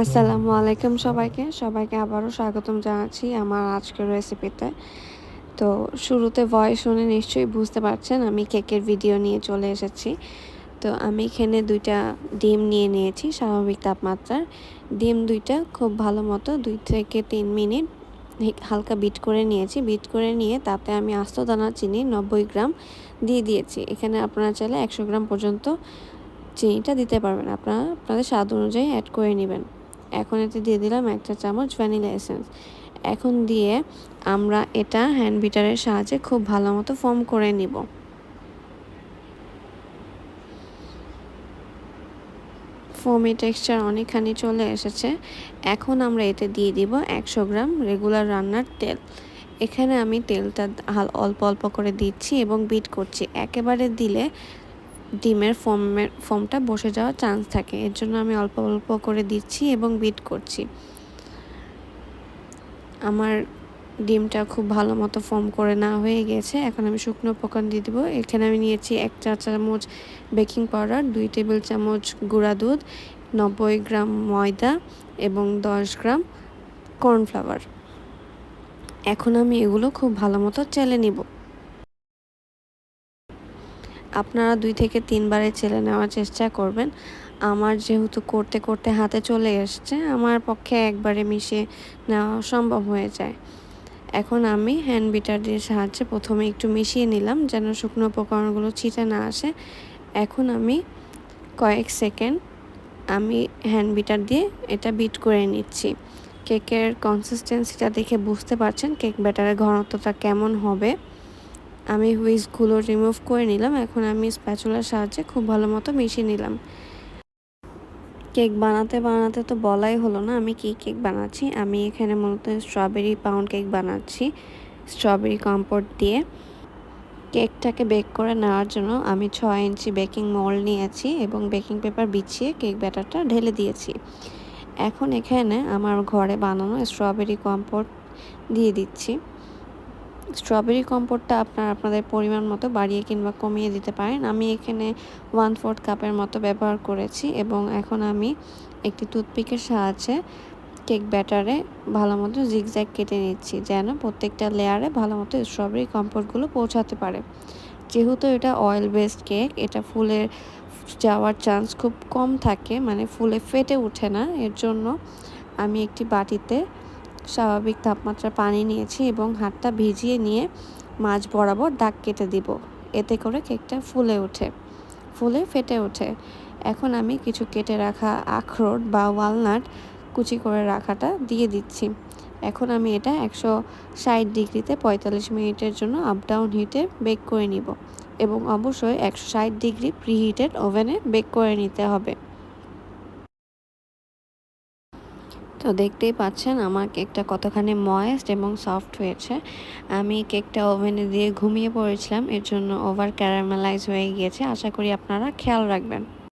আসসালামু আলাইকুম সবাইকে। সবাইকে আবারও স্বাগতম জানাচ্ছি আমার আজকের রেসিপিতে তো শুরুতে ভয়েস শুনে নিশ্চয়ই বুঝতে পারছেন, আমি কেকের ভিডিও নিয়ে চলে এসেছি। তো আমি এখানে দুইটা ডিম নিয়ে নিয়েছি, স্বাভাবিক তাপমাত্রার। ডিম দুইটা খুব ভালো মতো দুই থেকে তিন মিনিট হালকা বিট করে নিয়েছি। বিট করে নিয়ে তাতে আমি আস্ত দানা চিনি নব্বই গ্রাম দিয়ে দিয়েছি। এখানে আপনারা চাইলে একশো গ্রাম পর্যন্ত চিনিটা দিতে পারবেন। আপনারা আপনাদের স্বাদ অনুযায়ী অ্যাড করে নেবেন। এখন এতে দিয়ে দিলাম একটা চামচ ভ্যানিলা এসেন্স এখন দিয়ে আমরা এটা হ্যান্ড বিটারের সাহায্যে খুব ভালো মতো ফর্ম করে নিব। ফোমি টেক্সচার অনেকখানি চলে এসেছে। এখন আমরা এতে দিয়ে দিব একশো গ্রাম রেগুলার রান্নার তেল। এখানে আমি তেলটা অল্প অল্প করে দিচ্ছি এবং বিট করছি। একেবারে দিলে ডিমের ফোমের ফোমটা বসে যাওয়ার চান্স থাকে। এর জন্য আমি অল্প অল্প করে দিচ্ছি এবং বিট করছি। আমার ডিমটা খুব ভালো মতো ফোম করে না হয়ে গেছে। এখন আমি শুকনো উপকরণ দিয়ে দেবো। এখানে আমি নিয়েছি এক চা চামচ বেকিং পাউডার দুই টেবিল চামচ গুঁড়া দুধ, নব্বই গ্রাম ময়দা এবং দশ গ্রাম কর্নফ্লাওয়ার এখন আমি এগুলো খুব ভালো মতো চেলে নিব। আপনারা দুই থেকে তিনবারে চেলে নেওয়ার চেষ্টা করবেন। আমার যেহেতু করতে করতে হাতে চলে এসছে, আমার পক্ষে একবারে মিশিয়ে নেওয়া সম্ভব হয়ে যায়। এখন আমি হ্যান্ড বিটার দিয়ে সাহায্যে প্রথমে একটু মিশিয়ে নিলাম যেন শুকনো উপকরণগুলো ছিটে না আসে। এখন আমি কয়েক সেকেন্ড আমি হ্যান্ড বিটার দিয়ে এটা বিট করে নিচ্ছি। কেকের কনসিস্টেন্সিটা দেখে বুঝতে পারছেন কেক ব্যাটারের ঘনত্বটা কেমন হবে। আমি হুইসগুলো রিমুভ করে নিলাম। এখন আমি স্প্যাচুলার সাহায্যে খুব ভালো মতো মিশিয়ে নিলাম। কেক বানাতে বানাতে তো বলাই হলো না, আমি কী কেক বানাচ্ছি? আমি এখানে মূলত স্ট্রবেরি পাউন্ড কেক বানাচ্ছি স্ট্রবেরি কম্পোট দিয়ে। কেকটাকে বেক করে নেওয়ার জন্য আমি ছয় ইঞ্চি বেকিং মোল্ড নিয়েছি এবং বেকিং পেপার বিছিয়ে কেক ব্যাটারটা ঢেলে দিয়েছি। এখন এখানে আমার ঘরে বানানো স্ট্রবেরি কম্পোট দিয়ে দিচ্ছি। স্ট্রবেরি কম্পোর্টটা আপনার আপনাদের পরিমাণ মতো বাড়িয়ে কিংবা কমিয়ে দিতে পারেন। আমি এখানে ওয়ান ফোর্থ কাপের মতো ব্যবহার করেছি এবং এখন আমি একটি টুথপিকের সাহায্যে কেক ব্যাটারে ভালো মতো জিগজ্যাগ কেটে নিচ্ছি যেন প্রত্যেকটা লেয়ারে ভালো মতো স্ট্রবেরি কম্পোটগুলো পৌঁছাতে পারে। যেহেতু এটা অয়েল বেসড কেক এটা ফুলের যাওয়ার চান্স খুব কম থাকে মানে ফুলে ফেটে ওঠে না। এর জন্য আমি একটি বাটিতে স্বাভাবিক তাপমাত্রা পানি নিয়েছি এবং হাতটা ভিজিয়ে নিয়ে মাছ বরাবর দাগ কেটে দিব। এতে করে কেকটা ফুলে ওঠে, ফুলে ফেটে ওঠে। এখন আমি কিছু কেটে রাখা আখরোট বা ওয়ালনাট কুচি করে রাখাটা দিয়ে দিচ্ছি। এখন আমি এটা একশো ষাট ডিগ্রিতে পঁয়তাল্লিশ মিনিটের জন্য আপ ডাউন হিটে বেক করে নিব এবং অবশ্যই একশো ষাট ডিগ্রি প্রিহিটেড ওভেনে বেক করে নিতে হবে। তো দেখতেই পাচ্ছেন আমার কেকটা কতখানি ময়েস্ট এবং সফট হয়েছে। আমি কেকটা ওভেনে দিয়ে ঘুমিয়ে পড়েছিলাম, এর জন্য ওভার ক্যারামেলাইজ হয়ে গিয়েছে। আশা করি আপনারা খেয়াল রাখবেন।